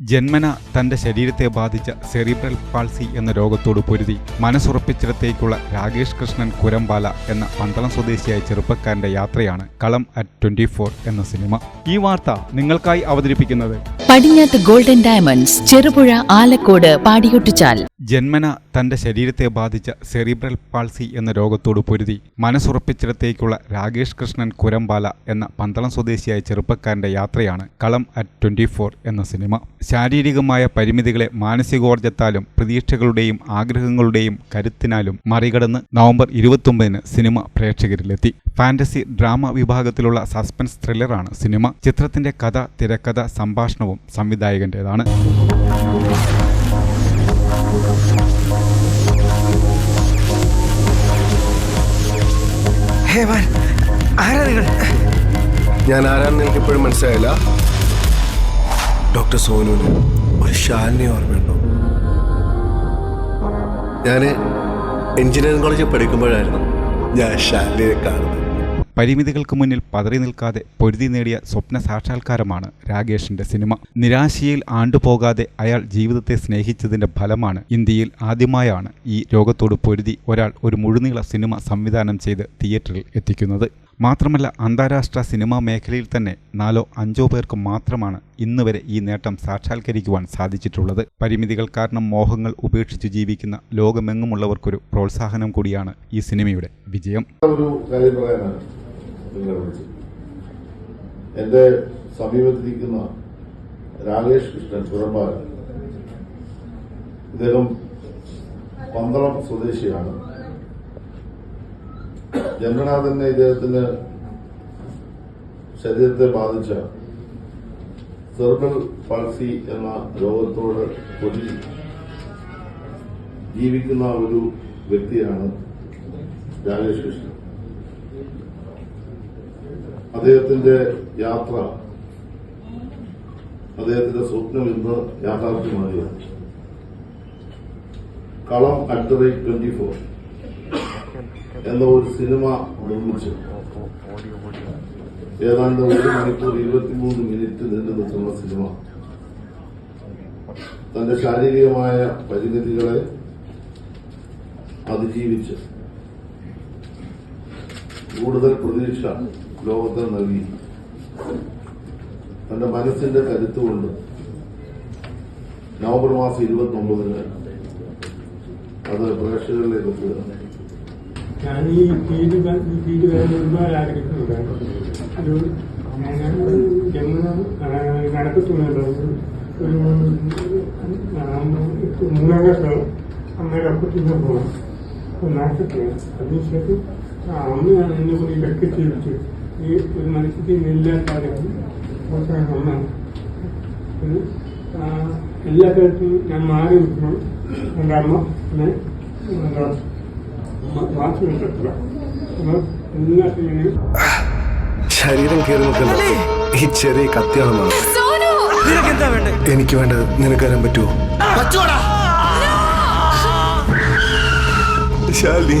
ജന്മന തന്റെ ശരീരത്തെ ബാധിച്ച സെറിബ്രൽ പാൾസി എന്ന രോഗത്തോട് പൊരുതി മനസ്സുറപ്പിച്ചിടത്തേക്കുള്ള രാകേഷ് കൃഷ്ണൻ കുരമ്പാല എന്ന പന്തളം സ്വദേശിയായ ചെറുപ്പക്കാരന്റെ യാത്രയാണ് കളം അറ്റ് ട്വന്റി ഫോർ എന്ന സിനിമ. ഈ വാർത്ത നിങ്ങൾക്കായി അവതരിപ്പിക്കുന്നത് പടിഞ്ഞാത്ത് ഗോൾഡൻ ഡയമണ്ട്സ് ചെറുപുഴ ആലക്കോട് പാടിയൊട്ടിച്ചാൽ. ജന്മന തന്റെ ശരീരത്തെ ബാധിച്ച സെറിബ്രൽ പാൾസി എന്ന രോഗത്തോട് പൊരുതി മനസ്സുറപ്പിച്ചിടത്തേക്കുള്ള രാകേഷ് കൃഷ്ണൻ കുരമ്പാല എന്ന പന്തളം സ്വദേശിയായ ചെറുപ്പക്കാരന്റെ യാത്രയാണ് കളം അറ്റ് ട്വന്റി ഫോർ എന്ന സിനിമ. ശാരീരികമായ പരിമിതികളെ മാനസികോർജത്താലും പ്രതീക്ഷകളുടെയും ആഗ്രഹങ്ങളുടെയും കരുത്തിനാലും മറികടന്ന് നവംബർ ഇരുപത്തൊമ്പതിന് സിനിമ പ്രേക്ഷകരിലെത്തി. ഫാന്റസി ഡ്രാമ വിഭാഗത്തിലുള്ള സസ്പെൻസ് ത്രില്ലറാണ് സിനിമ. ചിത്രത്തിന്റെ കഥ തിരക്കഥ സംഭാഷണവും സംവിധായകന്റേതാണ്. ഞാൻ ആരാന്ന് എനിക്ക് ഇപ്പോഴും മനസ്സിലായില്ല. ഡോക്ടർ സോനുവിന് ഒരു ശാലിനെ ഓർമ്മയുണ്ടോ? ഞാൻ എഞ്ചിനീയറിംഗ് കോളേജിൽ പഠിക്കുമ്പോഴായിരുന്നു ഞാൻ ശാലിനെ കാണുന്നത്. പരിമിതികൾക്ക് മുന്നിൽ പതറി നിൽക്കാതെ പൊരുതി നേടിയ സ്വപ്ന സാക്ഷാത്കാരമാണ് രാകേഷിന്റെ സിനിമ. നിരാശയിൽ ആണ്ടുപോകാതെ അയാൾ ജീവിതത്തെ സ്നേഹിച്ചതിന്റെ ഫലമാണ് ഇന്ത്യയിൽ ആദ്യമായാണ് ഈ രോഗത്തോട് പൊരുതി ഒരാൾ ഒരു മുഴുനീള സിനിമ സംവിധാനം ചെയ്ത് തിയേറ്ററിൽ എത്തിക്കുന്നത്. മാത്രമല്ല അന്താരാഷ്ട്ര സിനിമാ മേഖലയിൽ തന്നെ നാലോ അഞ്ചോ പേർക്ക് മാത്രമാണ് ഇന്ന് വരെ ഈ നേട്ടം സാക്ഷാത്കരിക്കുവാൻ സാധിച്ചിട്ടുള്ളത്. പരിമിതികൾ കാരണം മോഹങ്ങൾ ഉപേക്ഷിച്ച് ജീവിക്കുന്ന ലോകമെങ്ങുമുള്ളവർക്കൊരു പ്രോത്സാഹനം കൂടിയാണ് ഈ സിനിമയുടെ വിജയം. ഒരു കാര്യം പറയാനാണ്. നിങ്ങളെ വിളിച്ചു എന്റെ സമീപത്തിരിക്കുന്ന രാകേഷ് കൃഷ്ണൻ പുറമ്പാലൻ ഇദ്ദേഹം പന്തളം സ്വദേശിയാണ്. ജന്മനാ ഇദ്ദേഹത്തിന് ശരീരത്തെ ബാധിച്ച സെർബൽ പൾസി എന്ന രോഗത്തോട് പൊടി ജീവിക്കുന്ന ഒരു വ്യക്തിയാണ് രാകേഷ് കൃഷ്ണൻ. അദ്ദേഹത്തിന്റെ യാത്ര അദ്ദേഹത്തിന്റെ സ്വപ്നം ഇന്ന് യാഥാർത്ഥ്യമാകുകയാണ്. Kalam at the rate twenty four എന്ന ഒരു സിനിമ നിർമ്മിച്ചു. ഏതാണ്ട് ഒരു മണിക്കൂർ ഇരുപത്തിമൂന്ന് മിനിറ്റ് നീണ്ടു നിൽക്കുന്ന സിനിമ. തന്റെ ശാരീരികമായ പരിമിതികളെ അതിജീവിച്ച്. കൂടുതൽ പ്രതീക്ഷ ലോകത്തിന് നൽകി തന്റെ മനസ്സിന്റെ കരുത്തുകൊണ്ട് നവംബർ മാസം ഇരുപത്തി ഒമ്പതിന് അത് പ്രേക്ഷകരിലേക്ക് എത്തുകയാണ് ഞാൻ ഒരു അതിനുശേഷം അമ്മയാണ് എന്നെ കൂടി ഇടയ്ക്ക് ചെയ്തിട്ട് ഈ ഒരു മനുഷ്യത്തിൽ നിന്നില്ലാത്ത അമ്മ ഇത് ആ, എല്ലാ കാര്യത്തിലും ഞാൻ മാറി നിൽക്കണം എന്റെ അമ്മ എന്നെ ശരീരം കയറി നിൽക്കുന്നു ഈ ചെറിയ കത്തിയാണെന്നാണ് എനിക്ക് വേണ്ടത് നിനക്ക് വരാൻ പറ്റുമോ ശാലിനി